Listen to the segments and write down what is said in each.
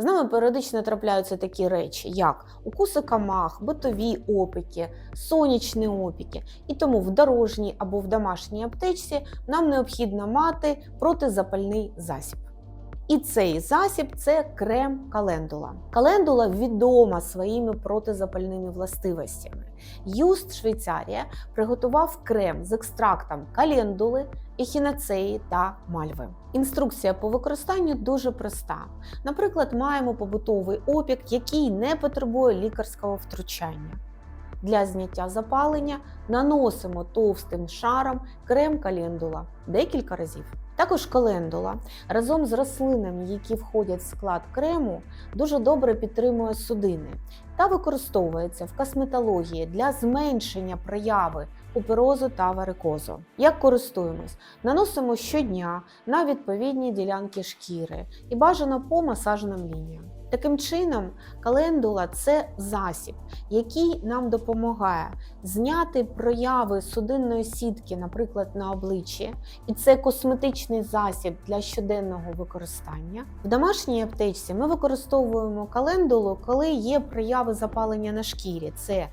З нами періодично трапляються такі речі, як укуси камах, битові опіки, сонячні опіки. І тому в дорожній або в домашній аптечці нам необхідно мати протизапальний засіб. І цей засіб це крем календула. Календула відома своїми протизапальними властивостями. Юст Швейцарія приготував крем з екстрактом календули, ехінацеї та мальви. Інструкція по використанню дуже проста. Наприклад, маємо побутовий опік, який не потребує лікарського втручання. Для зняття запалення наносимо товстим шаром крем календула декілька разів. Також календула разом з рослинами, які входять в склад крему, дуже добре підтримує судини та використовується в косметології для зменшення прояви куперозу та варикозу. Як користуємось? Наносимо щодня на відповідні ділянки шкіри і бажано по масажним лініям. Таким чином, календула це засіб, який нам допомагає зняти прояви судинної сітки, наприклад, на обличчі, і це косметичний засіб для щоденного використання. В домашній аптечці ми використовуємо календулу, коли є прояви запалення на шкірі: це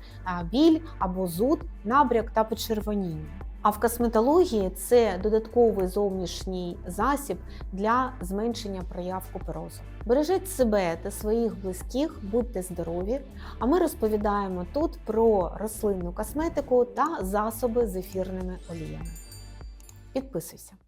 біль або зуд, набряк та почервоніння. А в косметології це додатковий зовнішній засіб для зменшення прояв куперозу. Бережіть себе та своїх близьких, будьте здорові! А ми розповідаємо тут про рослинну косметику та засоби з ефірними оліями. Підписуйся!